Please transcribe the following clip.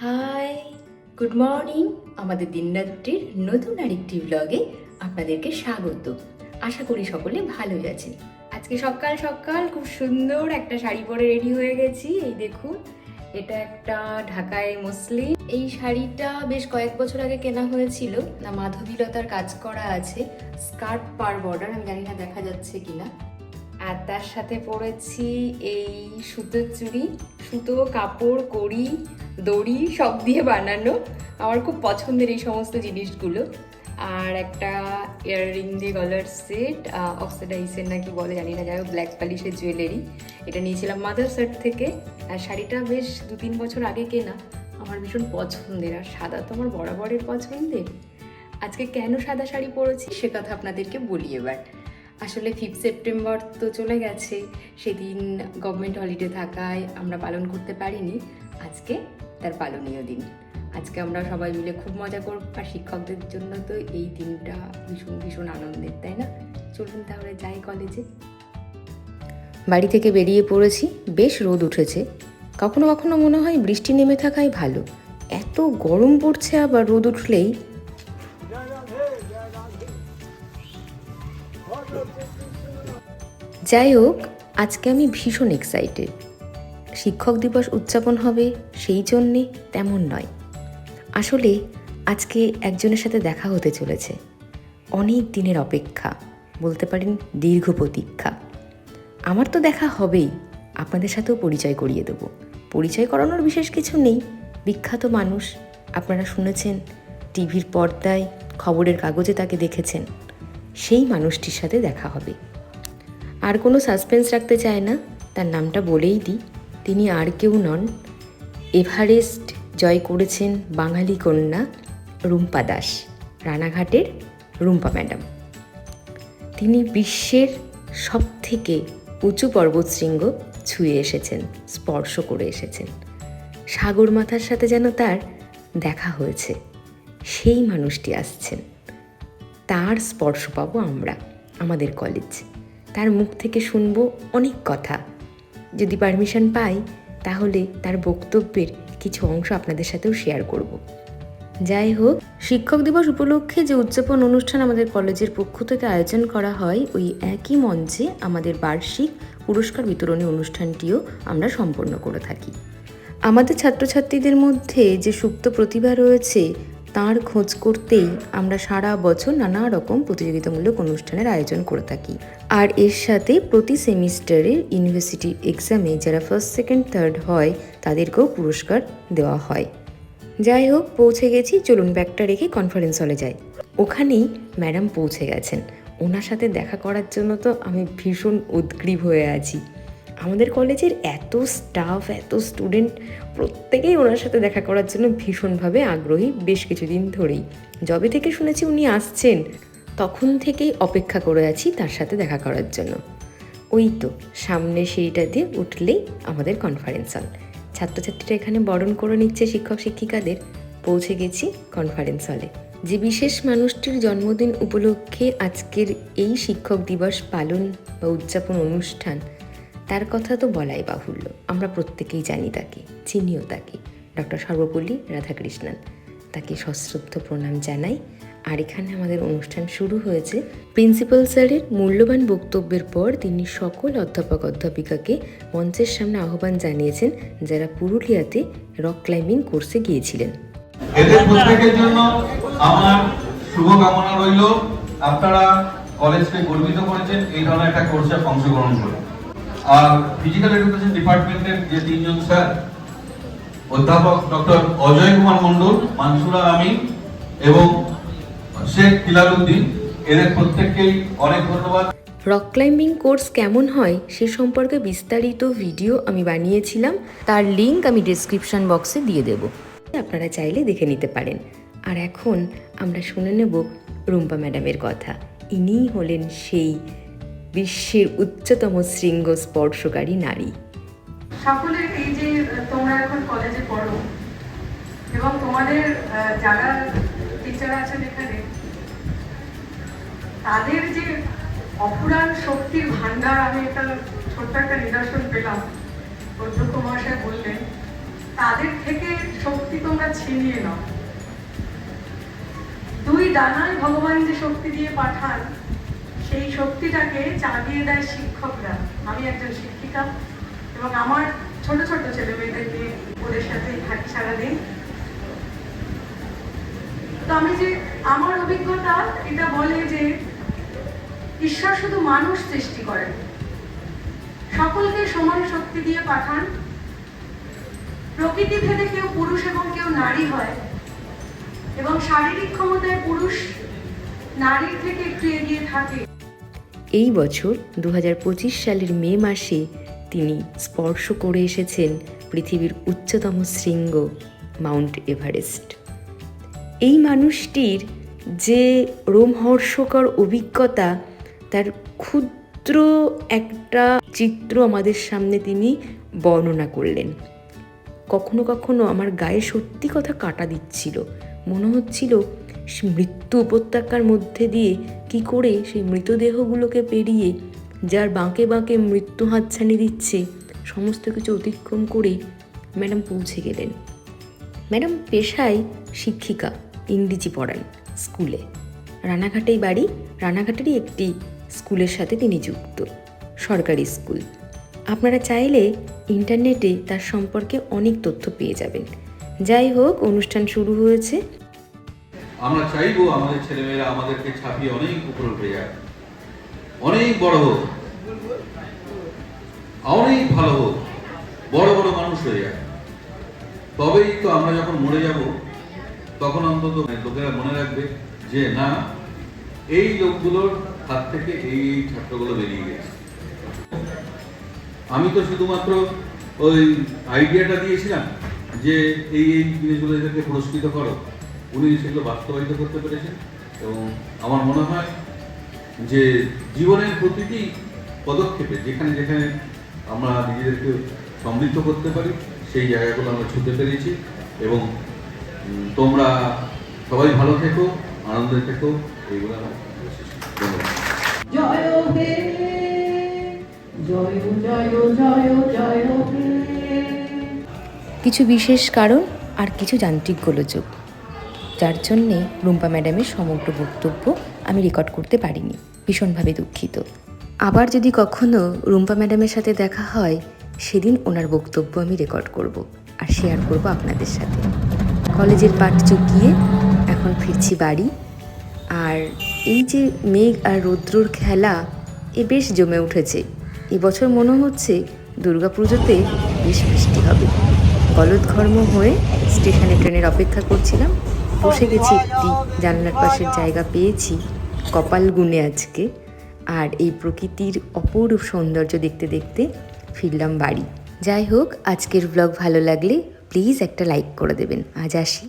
Hi good morning আমাদের দিনরাত্রির নতুন আরেকটি ব্লগে আপনাদেরকে স্বাগত। আশা করি সকলে ভালোই আছেন। আজকে সকাল সকাল খুব সুন্দর একটা শাড়ি পরে রেডি হয়ে গেছি। এই দেখুন, এটা একটা ঢাকায় মুসলিম। এই শাড়িটা বেশ কয়েক বছর আগে কেনা হয়েছিল। না, মাধবীলতার কাজ করা আছে। স্কার্ট পার বর্ডার, আমি জানি না দেখা যাচ্ছে কিনা। আর তার সাথে পরেছি এই সুতোর চুড়ি, সুতো, কাপড়, কড়ি, দড়ি সব দিয়ে বানানো। আমার খুব পছন্দের এই সমস্ত জিনিসগুলো। আর একটা ইয়াররিং দিয়ে গলার সেট অক্সিডাইসের নাকি বলে, জানি না, যাই ব্ল্যাক পালিশের জুয়েলারি এটা নিয়েছিলাম মাদার সেট থেকে। আর শাড়িটা বেশ দু তিন বছর আগে কেনা। আমার ভীষণ পছন্দের। আর সাদা তো আমার বরাবরের পছন্দের। আজকে কেন সাদা শাড়ি পরেছি, সে কথা আপনাদেরকে বলি এবার। আসলে ফিফথ সেপ্টেম্বর তো চলে গেছে। সেদিন গভর্নমেন্ট হলিডে থাকায় আমরা পালন করতে পারিনি। আজকে তার পালনীয় দিন। আজকে আমরা সবাই মিলে খুব মজা করব আর শিক্ষকদের জন্য তো এই দিনটা ভীষণ ভীষণ আনন্দের, তাই না? চলুন তাহলে যাই কলেজে বাড়ি থেকে বেরিয়ে পড়েছি। বেশ রোদ উঠেছে। কখনো কখনো মনে হয় বৃষ্টি নেমে থাকাই ভালো। এত গরম পড়ছে আবার রোদ উঠলেই যাই হোক, আজকে আমি ভীষণ এক্সাইটেড শিক্ষক দিবস উদযাপন হবে, সেই জন্যে তেমন নয়। আসলে আজকে একজনের সাথে দেখা হতে চলেছে। অনেক দিনের অপেক্ষা, বলতে পারেন দীর্ঘ প্রতীক্ষা। আমার তো দেখা হবেই, আপনাদের সাথেও পরিচয় করিয়ে দেব। পরিচয় করানোর বিশেষ কিছু নেই। বিখ্যাত মানুষ, আপনারা শুনেছেন, টিভির পর্দায় খবরের কাগজে তাকে দেখেছেন। সেই মানুষটির সাথে দেখা হবে। আর কোনো সাসপেন্স রাখতে চায় না, তার নামটা বলেই দিই। তিনি আর কেউ নন। এভারেস্ট জয় করেছেন বাঙালি কন্যা রুম্পা দাস, রানাঘাটের রুম্পা ম্যাডাম। তিনি বিশ্বের সব থেকে উঁচু পর্বতশৃঙ্গ ছুঁয়ে এসেছেন, স্পর্শ করে এসেছেন। সাগর মাথার সাথে যেন তার দেখা হয়েছে, সেই মানুষটি আসছেন। তার স্পর্শ পাবো আমরা, আমাদের কলেজ তার মুখ থেকে শুনব অনেক কথা। যদি পারমিশন পাই, তাহলে তার বক্তব্যের কিছু অংশ আপনাদের সাথেও শেয়ার করব। যাই হোক, শিক্ষক দিবস উপলক্ষে যে উদযাপন অনুষ্ঠান আমাদের কলেজের পক্ষ থেকে আয়োজন করা হয়, ওই একই মঞ্চে আমাদের বার্ষিক পুরস্কার বিতরণী অনুষ্ঠানটিও আমরা সম্পন্ন করে থাকি। আমাদের ছাত্রছাত্রীদের মধ্যে যে সুপ্ত প্রতিভা রয়েছে তার খোঁজ করতেই আমরা সারা বছর নানা রকম প্রতিযোগিতামূলক অনুষ্ঠানের আয়োজন করে থাকি। আর এর সাথে প্রতি সেমিস্টারের ইউনিভার্সিটি এক্সামে যারা ফার্স্ট সেকেন্ড থার্ড হয়, তাদেরকেও পুরস্কার দেওয়া হয়। যাই হোক, পৌঁছে গেছি। চলুন ব্যাগটা রেখে কনফারেন্স হলে যাই। ওখানেই ম্যাডাম পৌঁছে গেছেন। ওনার সাথে দেখা করার জন্য তো আমি ভীষণ উদ্গ্রীব হয়ে আছি। আমাদের কলেজের এত স্টাফ এত স্টুডেন্ট প্রত্যেকেই ওনার সাথে দেখা করার জন্য ভীষণভাবে আগ্রহী বেশ কিছুদিন ধরেই। যবে থেকে শুনেছি উনি আসছেন, তখন থেকেই অপেক্ষা করে আছি তার সাথে দেখা করার জন্য। ওই তো, সামনে সিঁড়িটা দিয়ে উঠলেই আমাদের কনফারেন্স হল ছাত্রছাত্রীরা এখানে বরণ করে নিচ্ছে শিক্ষক শিক্ষিকাদের। পৌঁছে গেছি কনফারেন্স হলে যে বিশেষ মানুষটির জন্মদিন উপলক্ষে আজকের এই শিক্ষক দিবস পালন বা উদযাপন অনুষ্ঠান তার কথা তো বলাই বাহুল্য। আমরা প্রত্যেকেই জানি তাকে, চিনিও তাকে। ডক্টর সর্বপল্লী রাধাকৃষ্ণন তাকে সশ্রদ্ধ প্রণাম জানাই। আর এখানে আমাদের অনুষ্ঠান শুরু হয়েছে। প্রিন্সিপাল স্যারের মূল্যবান বক্তব্যের পর তিনি সকল অধ্যাপক অধ্যাপিকাকে মঞ্চের সামনে আহ্বান জানিয়েছেন যারা পুরুলিয়াতে রক ক্লাইম্বিং কোর্সে গিয়েছিলেন। এদের প্রত্যেকের জন্য আমার শুভকামনা রইল। আপনারা কলেজকে গর্বিত করেছেন। এই ধরনের একটা কোর্সে অংশগ্রহণ করে আর ফিজিক্যাল এডুকেশন ডিপার্টমেন্টের যে তিনজন স্যার, অধ্যাপক ডক্টর অজয় কুমার মন্ডল মানসুরা আমিন এবং শেখ বিলাল উদ্দিন, এদের প্রত্যেককেই অনেক ধন্যবাদ। রক ক্লাইম্বিং কোর্স কেমন হয় সে সম্পর্কে বিস্তারিত ভিডিও আমি বানিয়েছিলাম, তার লিংক আমি ডিসক্রিপশন বক্সে দিয়ে দেব। আপনারা চাইলে দেখে নিতে পারেন। আর এখন আমরা শুনে নেব রুম্পা ম্যাডামের কথা। ইনিই হলেন সেই বিশ্বের উচ্চতম শৃঙ্গ স্পর্শকারী নারী। সকলের এই যে তোমরা এখন কলেজে পড়ো, এবং তোমাদের যারা টিচার আছেন এখানে তাদের যে শক্তির ভান্ডার আমি একটা ছোট্ট একটা নিদর্শন পেলাম, অধ্যক্ষ মহাশয় বললেন, তাদের থেকে শক্তি তোমরা ছিনিয়ে নাও। দুই ডানায় ভগবান যে শক্তি দিয়ে পাঠান সেই শক্তিটাকে চালিয়ে দেয় শিক্ষকরা। আমি একজন শিক্ষিকা এবং আমার ছোট ছোট ছেলে মেয়েদেরকে ওদের সাথে থাকি সারাদিন। তো আমি যে আমার অভিজ্ঞতা এটা বলে যে ঈশ্বর শুধু মানুষ সৃষ্টি করেন। সকলকে সমান শক্তি দিয়ে পাঠান। প্রকৃতি ভেদে কেউ পুরুষ এবং কেউ নারী হয় এবং শারীরিক ক্ষমতায় পুরুষ নারীর থেকে একটু এগিয়ে থাকে। এই বছর দু হাজার পঁচিশ সালের মে মাসে তিনি স্পর্শ করে এসেছেন পৃথিবীর উচ্চতম শৃঙ্গ, মাউন্ট এভারেস্ট। এই মানুষটির যে রোমহর্ষকর অভিজ্ঞতা, তার ক্ষুদ্র একটা চিত্র আমাদের সামনে তিনি বর্ণনা করলেন। কখনো কখনো আমার গায়ে সত্যি কথা কাটা দিচ্ছিল। মনে হচ্ছিল মৃত্যু উপত্যকার মধ্যে দিয়ে কি করে সেই মৃতদেহগুলোকে পেরিয়ে যার বাঁকে বাঁকে মৃত্যু হাতছানি দিচ্ছে, সমস্ত কিছু অতিক্রম করে ম্যাডাম পৌঁছে গেলেন। ম্যাডাম পেশায় শিক্ষিকা, ইংরেজি পড়ান স্কুলে। রানাঘাটেই বাড়ি, রানাঘাটেরই একটি স্কুলের সাথে তিনি যুক্ত, সরকারি স্কুল। আপনারা চাইলে ইন্টারনেটে তার সম্পর্কে অনেক তথ্য পেয়ে যাবেন। যাই হোক, অনুষ্ঠান শুরু হয়েছে। আমরা চাইব আমাদের ছেলেমেয়েরা আমাদেরকে ছাপিয়ে অনেক উপরে উঠে যায় অনেক বড় হোক। অনেক ভালো হোক। বড় বড় মানুষ হয়ে যায় তবেই তো আমরা যখন মরে যাব, তখন অন্তত লোকেরা মনে রাখবে যে, না, এই লোকগুলোর হাত থেকে এই ছাত্রগুলো বেরিয়ে গেছে। আমি তো শুধুমাত্র ওই আইডিয়াটা দিয়েছিলাম যে, এই এই জিনিসগুলো এদেরকে পুরস্কৃত করো। উনি সেগুলো বাস্তবায়িত করতে পেরেছেন এবং আমার মনে হয় যে জীবনের প্রতিটি পদক্ষেপে যেখানে যেখানে আমরা নিজেদেরকে সমৃদ্ধ করতে পারি সেই জায়গাগুলো আমরা ছুতে পেরেছি এবং তোমরা সবাই ভালো থেকো আনন্দে থেকো এইগুলো আমার জয় হে জয় জয় জয় জয় হে। কিছু বিশেষ কারণ আর কিছু যান্ত্রিক গোলযোগ। যার জন্যে রুম্পা ম্যাডামের সমগ্র বক্তব্য আমি রেকর্ড করতে পারিনি, ভীষণভাবে দুঃখিত। আবার যদি কখনো রুম্পা ম্যাডামের সাথে দেখা হয়, সেদিন ওনার বক্তব্য আমি রেকর্ড করব আর শেয়ার করব আপনাদের সাথে। কলেজের পাঠ চুকিয়ে এখন ফিরছি বাড়ি, আর এই যে মেঘ আর রৌদ্রর খেলা, এ বেশ জমে উঠেছে। এবছর মনে হচ্ছে দুর্গাপুজোতে বেশ বৃষ্টি হবে। গলদঘর্ম হয়ে স্টেশনে ট্রেনের অপেক্ষা করছিলাম বসে গেছি একটি জানলার পাশের জায়গা পেয়েছি। কপাল গুনে আজকে। আর এই প্রকৃতির অপরূপ সৌন্দর্য দেখতে দেখতে ফিরলাম বাড়ি। যাই হোক, আজকের ব্লগ ভালো লাগলে প্লিজ একটা লাইক করে দেবেন। আজ আসি।